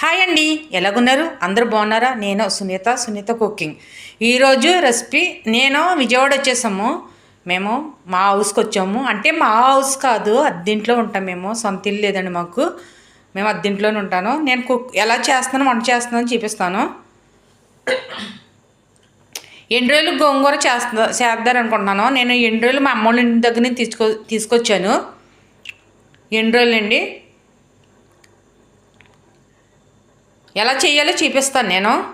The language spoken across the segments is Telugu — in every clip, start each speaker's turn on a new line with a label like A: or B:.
A: హాయ్ అండి. ఎలాగున్నారు? అందరూ బాగున్నారా? నేను సునీత సునీత కుకింగ్. ఈరోజు రెసిపీ నేను విజయవాడ వచ్చేసాము. మేము మా హౌస్కి వచ్చాము. అంటే మా హౌస్ కాదు అద్దెంట్లో ఉంటాం మేము. సొంత ఇల్లు లేదండి మాకు. మేము అద్దెంట్లోనే ఉంటాను. నేను కుక్ ఎలా చేస్తాను వంట చేస్తున్నాను చూపిస్తాను. ఎన్ని రోజులు గోంగూర చేస్తా చేద్దారనుకుంటున్నాను. నేను ఎన్ని రోజులు మా అమ్మ ఇంటి దగ్గర నుంచి తీసుకొ తీసుకొచ్చాను. ఎన్ని రోజులండి? ఎలా చేయాలో చూపిస్తాను నేను.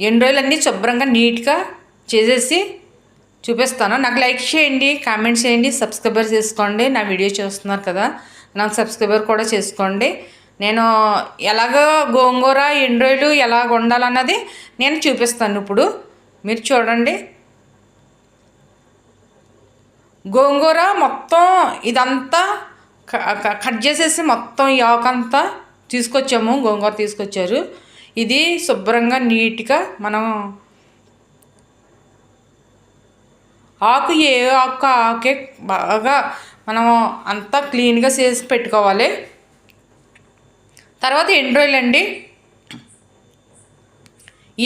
A: ఎన్ని రోజులన్నీ శుభ్రంగా నీట్గా చేసేసి చూపిస్తాను. నాకు లైక్ చేయండి కామెంట్ చేయండి సబ్స్క్రైబర్ చేసుకోండి. నా వీడియో చూస్తున్నారు కదా నాకు సబ్స్క్రైబర్ కూడా చేసుకోండి. నేను ఎలాగో గోంగూర ఎన్ని రోజులు ఎలాగ ఉండాలన్నది నేను చూపిస్తాను ఇప్పుడు. మీరు చూడండి. గోంగూర మొత్తం ఇదంతా క- క- కట్ చేసేసి మొత్తం ఈ తీసుకొచ్చాము గోంగూర తీసుకొచ్చారు. ఇది శుభ్రంగా నీట్గా మనం ఆకు ఏ ఆకు ఆకే బాగా మనం అంతా క్లీన్గా చేసి పెట్టుకోవాలి. తర్వాత ఎండ్రాయిల్ అండి.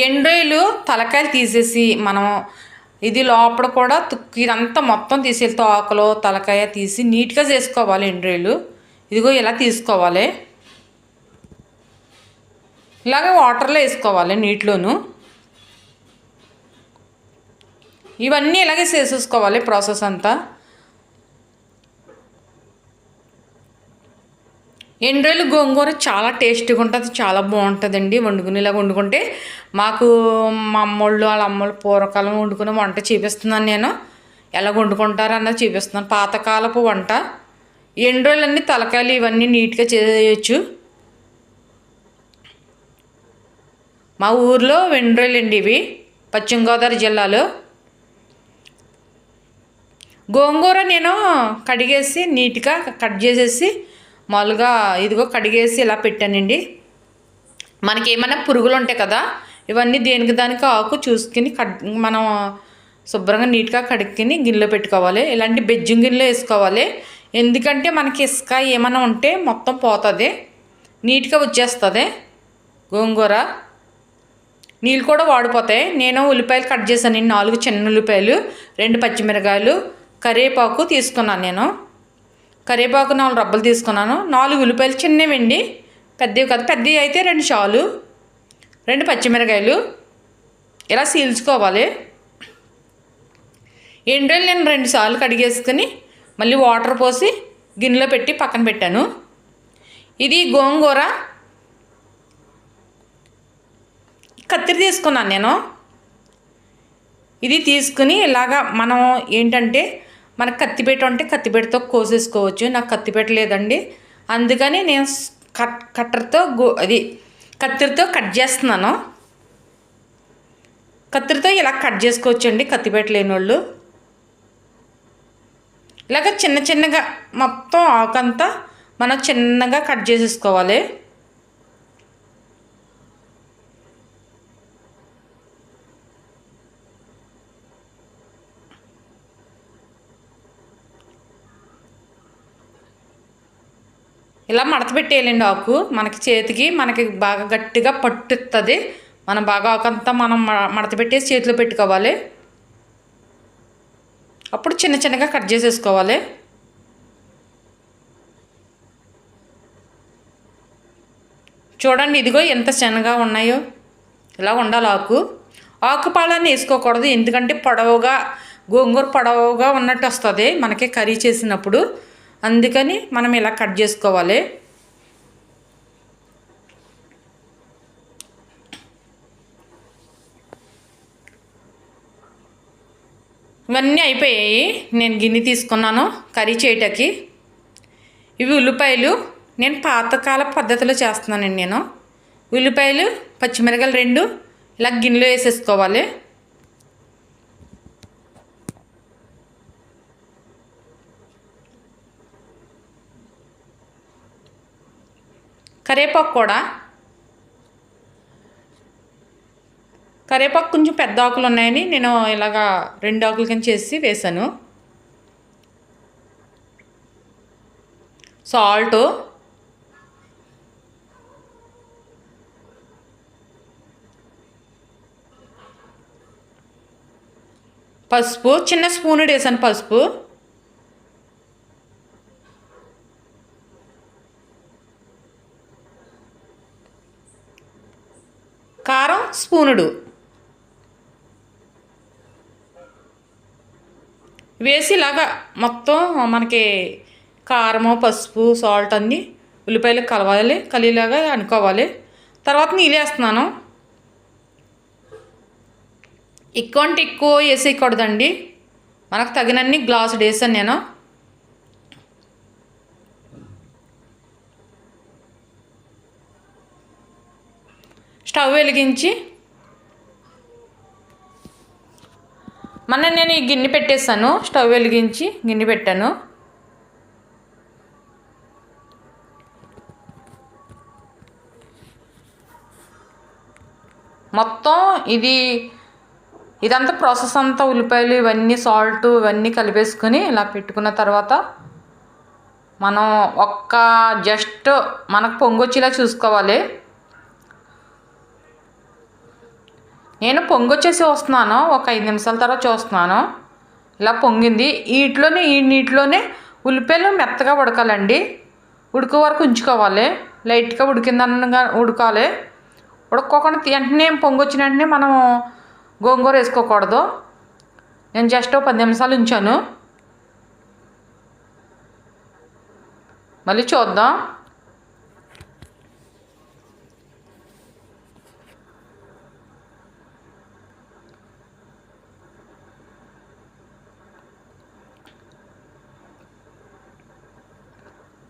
A: ఎండ్రాయిలు తలకాయలు తీసేసి మనం ఇది లోపల కూడా తుక్కు ఇదంతా మొత్తం తీసేసి ఆకులో తలకాయ తీసి నీట్గా చేసుకోవాలి ఎండ్రాయిలు ఇదిగో ఇలా తీసుకోవాలి. ఇలాగే వాటర్లో వేసుకోవాలి నీటిలోను. ఇవన్నీ ఇలాగే చేసేసుకోవాలి ప్రాసెస్ అంతా. ఎండ్రోలు గోంగూర చాలా టేస్టీగా ఉంటుంది చాలా బాగుంటుందండి. వండుకుని ఇలాగ వండుకుంటే మాకు మా అమ్మోళ్ళు వాళ్ళ అమ్మోళ్ళు పూర్వకాలం వండుకునే వంట చూపిస్తున్నాను నేను. ఎలా వండుకుంటారు అన్నది చూపిస్తున్నాను. పాతకాలపు వంట. ఎండ్రోలన్నీ తలకాయలు ఇవన్నీ నీట్గా చేయొచ్చు. మా ఊర్లో వెండ్రోలండి ఇవి పశ్చిమ గోదావరి జిల్లాలో. గోంగూర నేను కడిగేసి నీట్గా కట్ చేసేసి మామూలుగా ఇదిగో కడిగేసి ఇలా పెట్టానండి. మనకి ఏమైనా పురుగులు ఉంటాయి కదా ఇవన్నీ దేనికి దానికి ఆకు చూసుకుని కట్ మనం శుభ్రంగా నీట్గా కడుక్కుని గిన్నెలో పెట్టుకోవాలి. ఇలాంటి బెజ్జం గిన్నెలో వేసుకోవాలి. ఎందుకంటే మనకి ఇసుక ఏమైనా ఉంటే మొత్తం పోతుంది నీట్గా వచ్చేస్తుంది గోంగూర. నీళ్ళు కూడా వాడిపోతాయి. నేను ఉల్లిపాయలు కట్ చేశాను. నాలుగు చిన్న ఉల్లిపాయలు రెండు పచ్చిమిరకాయలు కరివేపాకు తీసుకున్నాను నేను. కరివేపాకు నాలుగు రబ్బలు తీసుకున్నాను. నాలుగు ఉల్లిపాయలు చిన్నవండి పెద్దవి కాదు. పెద్దవి అయితే రెండు షాలు రెండు పచ్చిమిరకాయలు. ఇలా సీల్చుకోవాలి. ఎండ్రోలు నేను రెండు సార్లు కడిగేసుకుని మళ్ళీ వాటర్ పోసి గిన్నెలో పెట్టి పక్కన పెట్టాను. ఇది గోంగూర కత్తిరి తీసుకున్నాను నేను. ఇది తీసుకుని ఇలాగా మనం ఏంటంటే మనకు కత్తిపేట ఉంటే కత్తిపేటతో కోసేసుకోవచ్చు. నాకు కత్తిపేట లేదండి అందుకని నేను కట్ కట్టర్తో గో అది కత్తిరితో కట్ చేస్తున్నాను. కత్తిరితో ఇలా కట్ చేసుకోవచ్చండి కత్తిపేట లేని వాళ్ళు ఇలాగ చిన్న చిన్నగా మొత్తం ఆకంతా మనం చిన్నగా కట్ చేసేసుకోవాలి. ఇలా మడత పెట్టేయాలండి ఆకు. మనకి చేతికి మనకి బాగా గట్టిగా పట్టుతుంది. మనం బాగా ఆకంతా మనం మడత పెట్టేసి చేతిలో పెట్టుకోవాలి. అప్పుడు చిన్న చిన్నగా కట్ చేసేసుకోవాలి. చూడండి ఇదిగో ఎంత చిన్నగా ఉన్నాయో. ఇలా ఉండాలి ఆకు. ఆకు పాలన్నీ వేసుకోకూడదు ఎందుకంటే పొడవుగా గోంగూర పొడవుగా ఉన్నట్టు వస్తుంది. మనకి కర్రీ చేసినప్పుడు అందుకని మనం ఇలా కట్ చేసుకోవాలి. ఇవన్నీ అయిపోయాయి. నేను గిన్నె తీసుకున్నాను కర్రీ చేయటకి. ఇవి ఉల్లిపాయలు. నేను పాతకాల పద్ధతిలో చేస్తున్నానండి నేను. ఉల్లిపాయలు పచ్చిమిరకాయలు రెండు ఇలా గిన్నెలో వేసేసుకోవాలి. కరివేపాకు కూడా. కరివేపాకు కొంచెం పెద్ద ఆకులు ఉన్నాయని నేను ఇలాగా రెండు ఆకులు కింద చేసి వేశాను. సాల్ట్. పసుపు చిన్న స్పూన్ వేసాను పసుపు. కారం స్పూనుడు. వేసి ఇలాగా మొత్తం మనకి కారము పసుపు సాల్ట్ అన్నీ ఉల్లిపాయలు కలవాలి కలిలాగా అనుకోవాలి. తర్వాత నీళ్ళు వేస్తున్నాను. ఎక్కువ అంటే ఎక్కువ వేసేయకూడదండి. మనకు తగినన్ని గ్లాసుడు వేసాను నేను. స్టవ్ వెలిగించి మన నేను ఈ గిన్నె పెట్టేస్తాను. స్టవ్ వెలిగించి గిన్నె పెట్టాను. మొత్తం ఇది ఇదంతా ప్రాసెస్ అంతా ఉల్లిపాయలు ఇవన్నీ సాల్ట్ ఇవన్నీ కలిపేసుకొని ఇలా పెట్టుకున్న తర్వాత మనం ఒక్క జస్ట్ మనకు పొంగొచ్చేలా చూసుకోవాలి. నేను పొంగొచ్చేసి వస్తున్నాను. ఒక ఐదు నిమిషాల తర్వాత చూస్తున్నాను. ఇలా పొంగింది. వీటిలోనే ఈ నీటిలోనే ఉల్లిపాయలు మెత్తగా ఉడకాలండి. ఉడక వరకు ఉంచుకోవాలి. లైట్గా ఉడికిందనగా ఉడకాలి. ఉడక్కోకుండా వెంటనే పొంగొచ్చిన వెంటనే మనం గోంగూర వేసుకోకూడదు. నేను జస్ట్ పది నిమిషాలు ఉంచాను. మళ్ళీ చూద్దాం.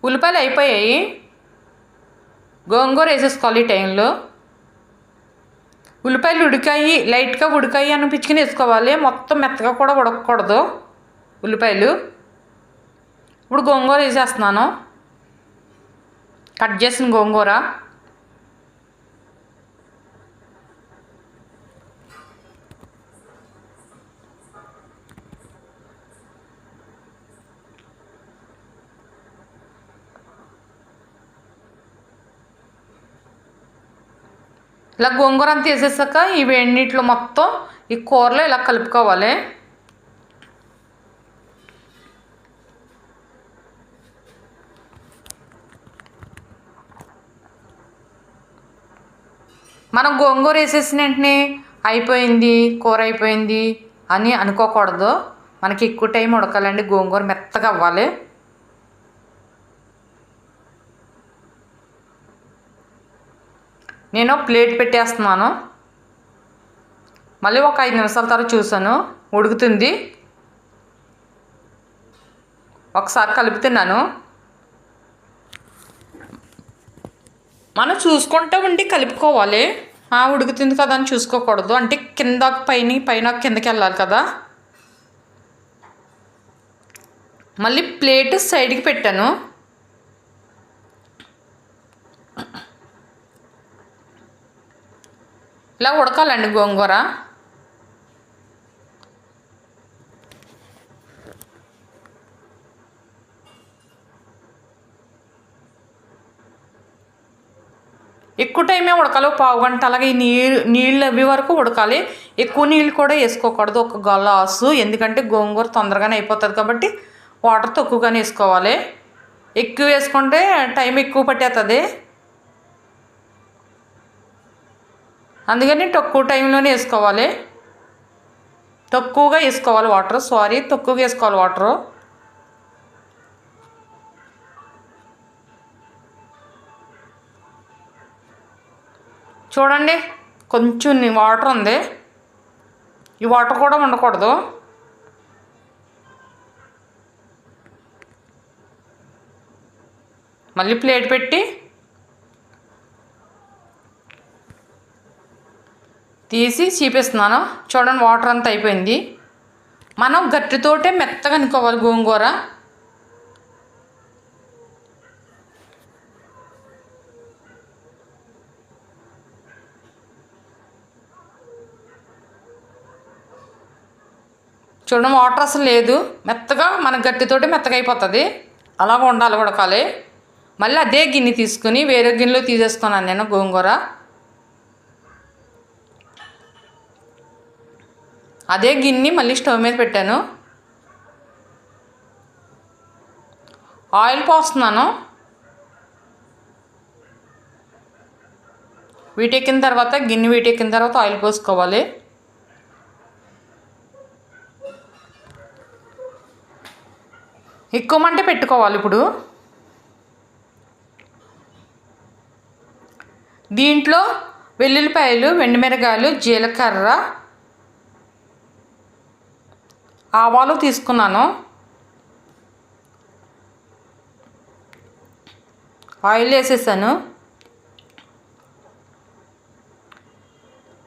A: ఉల్లిపాయలు అయిపోయాయి. గోంగూర వేసేసుకోవాలి ఈ టైంలో. ఉల్లిపాయలు ఉడికాయి లైట్గా ఉడికాయి అనిపించుకుని వేసుకోవాలి. మొత్తం మెత్తగా కూడా ఉడకకూడదు ఉల్లిపాయలు. ఇప్పుడు గోంగూర వేసేస్తున్నాను. కట్ చేసిన గోంగూర. ఇలా గోంగూర అంతా వేసేసాక ఇవి ఎన్నిట్లో మొత్తం ఈ కూరలో ఇలా కలుపుకోవాలి. మనం గోంగూర వేసేసిన వెంటనే అయిపోయింది కూర అయిపోయింది అని అనుకోకూడదు. మనకి ఎక్కువ టైం ఉడకాలండి గోంగూర మెత్తగా అవ్వాలి. నేను ప్లేట్ పెట్టేస్తున్నాను. మళ్ళీ ఒక ఐదు నిమిషాల తర్వాత చూసాను ఉడుకుతుంది. ఒకసారి కలుపుతున్నాను మనం చూసుకుంటూ ఉండి కలుపుకోవాలి. ఆ ఉడుకుతుంది కదా అని చూసుకోకూడదు. అంటే కింద పైన పైన కిందకి వెళ్ళాలి కదా. మళ్ళీ ప్లేట్ సైడ్కి పెట్టాను. ఇలా ఉడకాలండి గోంగూర. ఎక్కువ టైమే ఉడకాలి పావు గంట అలాగే ఈ నీళ్ళు నీళ్ళు అవి వరకు ఉడకాలి. ఎక్కువ నీళ్ళు కూడా వేసుకోకూడదు ఒక గ్లాసు. ఎందుకంటే గోంగూర తొందరగానే అయిపోతుంది కాబట్టి వాటర్ తక్కువగానే వేసుకోవాలి. ఎక్కువ వేసుకుంటే టైం ఎక్కువ పట్టేస్తుంది అందుకని తక్కువ టైంలోనే వేసుకోవాలి. తక్కువగా వేసుకోవాలి వాటర్. సారీ తక్కువగా వేసుకోవాలి వాటరు. చూడండి కొంచెం వాటర్ ఉంది. ఈ వాటర్ కూడా ఉండకూడదు. మళ్ళీ ప్లేట్ పెట్టి తీసి చీపిస్తున్నాను. చూడండి వాటర్ అంతా అయిపోయింది. మనం గట్టితోటే మెత్తగా అనుకోవాలి గోంగూర. చూడండి వాటర్ అసలు లేదు. మెత్తగా మన గట్టితోటి మెత్తగా అయిపోతుంది. అలాగ ఉండాలి ఉడకాలి మళ్ళీ అదే గిన్నె తీసుకుని వేరే గిన్నెలో తీసేస్తున్నాను నేను గోంగూర. అదే గిన్నె మళ్ళీ స్టవ్ మీద పెట్టాను. ఆయిల్ పోస్తున్నాను. వీటెక్కిన తర్వాత గిన్నె వీటెక్కిన తర్వాత ఆయిల్ పోసుకోవాలి. ఎక్కువ మంటే పెట్టుకోవాలి ఇప్పుడు. దీంట్లో వెల్లుల్లిపాయలు వెండిమిరగాయలు జీలకర్ర ఆవాలు తీసుకున్నాను. ఆయిల్ వేసేసాను.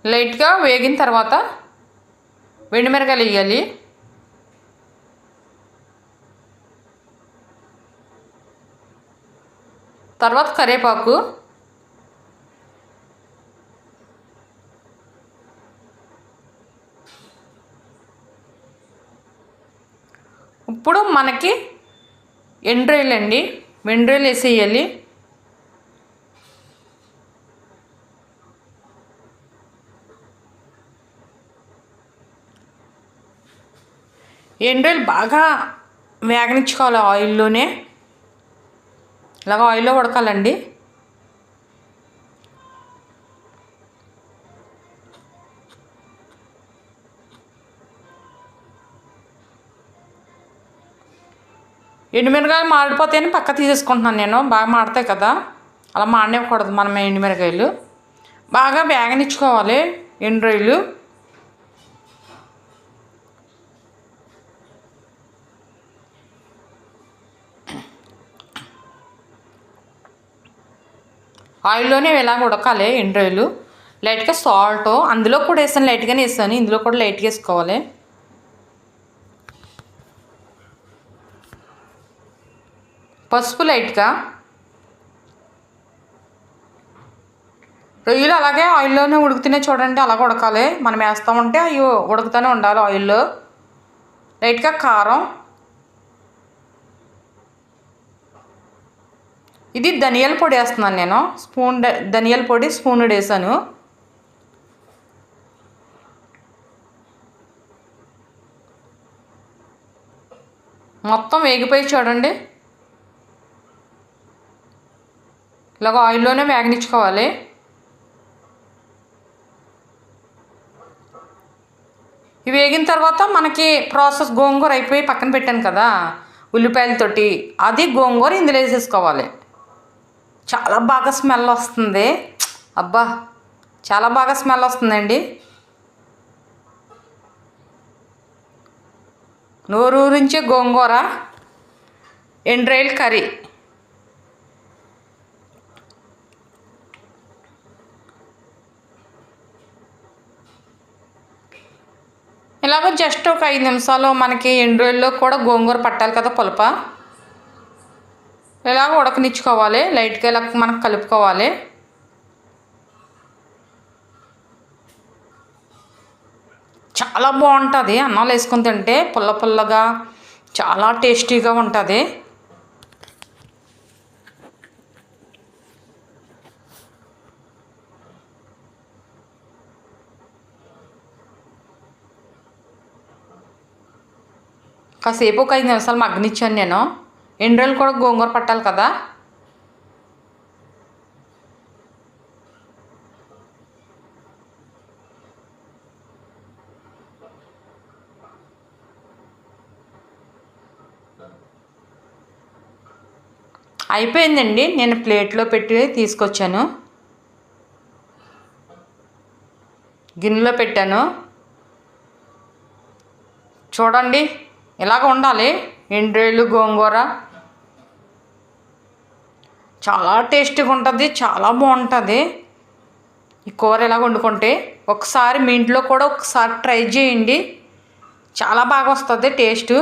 A: లైట్గా వేగిన తర్వాత వెండిమిరకాయలు వేయాలి. తర్వాత కరివేపాకు. ఇప్పుడు మనకి ఎండ్రాయిల్ అండి. ఎండ్రాయిల్ వేసేయాలి. ఎండ్రాయిల్ బాగా వేగనిచ్చుకోవాలి ఆయిల్లోనే. ఇలాగ ఆయిల్లో ఉడకాలండి. ఎండుమిరకాయలు మాడిపోతాయని పక్క తీసేసుకుంటున్నాను నేను. బాగా మాడతాయి కదా. అలా మాడనివ్వకూడదు మనం ఎండుమిరకాయలు. బాగా వేగనిచ్చుకోవాలి ఎండు రొయ్యలు. ఆయిల్లోనే ఇలా ఉడకాలి ఎండు రొయ్యలు. లైట్గా సాల్ట్ అందులో కూడా వేసాను లైట్గానే వేసాను. ఇందులో కూడా లైట్గా వేసుకోవాలి. పసుపు లైట్గా. రొయ్యలు అలాగే ఆయిల్లోనే ఉడుకుతూనే చూడండి అలాగే ఉడకాలి. మనం వేస్తామంటే అవి ఉడుకుతూనే ఉండాలి ఆయిల్లో లైట్గా కారం. ఇది ధనియాల పొడి వేస్తున్నాను నేను. స్పూన్ ధనియాల పొడి స్పూన్ వేసాను. మొత్తం వేగిపోయి చూడండి. ఇలాగ ఆయిల్లోనే వేగనిచ్చుకోవాలి ఇవి వేగిన తర్వాత మనకి ప్రాసెస్ గోంగూర అయిపోయి పక్కన పెట్టాను కదా ఉల్లిపాయలతోటి. అది గోంగూర ఇందులో వేసేసుకోవాలి. చాలా బాగా స్మెల్ వస్తుంది. అబ్బా చాలా బాగా స్మెల్ వస్తుందండి. నోరూరించే గోంగూర ఎండ్రాయిల్ కర్రీ. ఇలాగ జస్ట్ ఒక ఐదు నిమిషాలు మనకి ఎండ్రాయిల్లో కూడా గోంగూర పట్టాలి కదా పులప. ఇలాగ ఉడకనిచ్చుకోవాలి లైట్గా ఇలా మనం కలుపుకోవాలి. చాలా బాగుంటుంది అన్నాలు వేసుకుని తింటే పుల్ల పుల్లగా చాలా టేస్టీగా ఉంటుంది. కాసేపు ఒక ఐదు నిమిషాలు మగ్గనిచ్చాను నేను. ఎన్ని రోజులు కూడా గోంగూర పట్టాలి కదా. అయిపోయిందండి. నేను ప్లేట్లో పెట్టి తీసుకొచ్చాను. గిన్నెలో పెట్టాను. చూడండి. ఇలాగ ఉండాలి? ఎండ్రేళ్ళు గోంగూర. చాలా టేస్టీగా ఉంటుంది చాలా బాగుంటుంది. ఈ కూర ఇలా వండుకుంటే ఒకసారి మీ ఇంట్లో కూడా ఒకసారి ట్రై చేయండి. చాలా బాగా వస్తుంది టేస్ట్.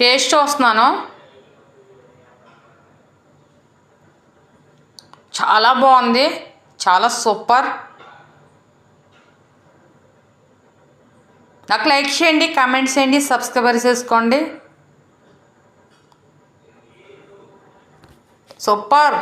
A: టేస్ట్ చూస్తున్నాను. చాలా బాగుంది. చాలా సూపర్. నాకు లైక్ చేయండి కామెంట్స్ చేయండి సబ్స్క్రైబర్ చేసుకోండి. సూపర్.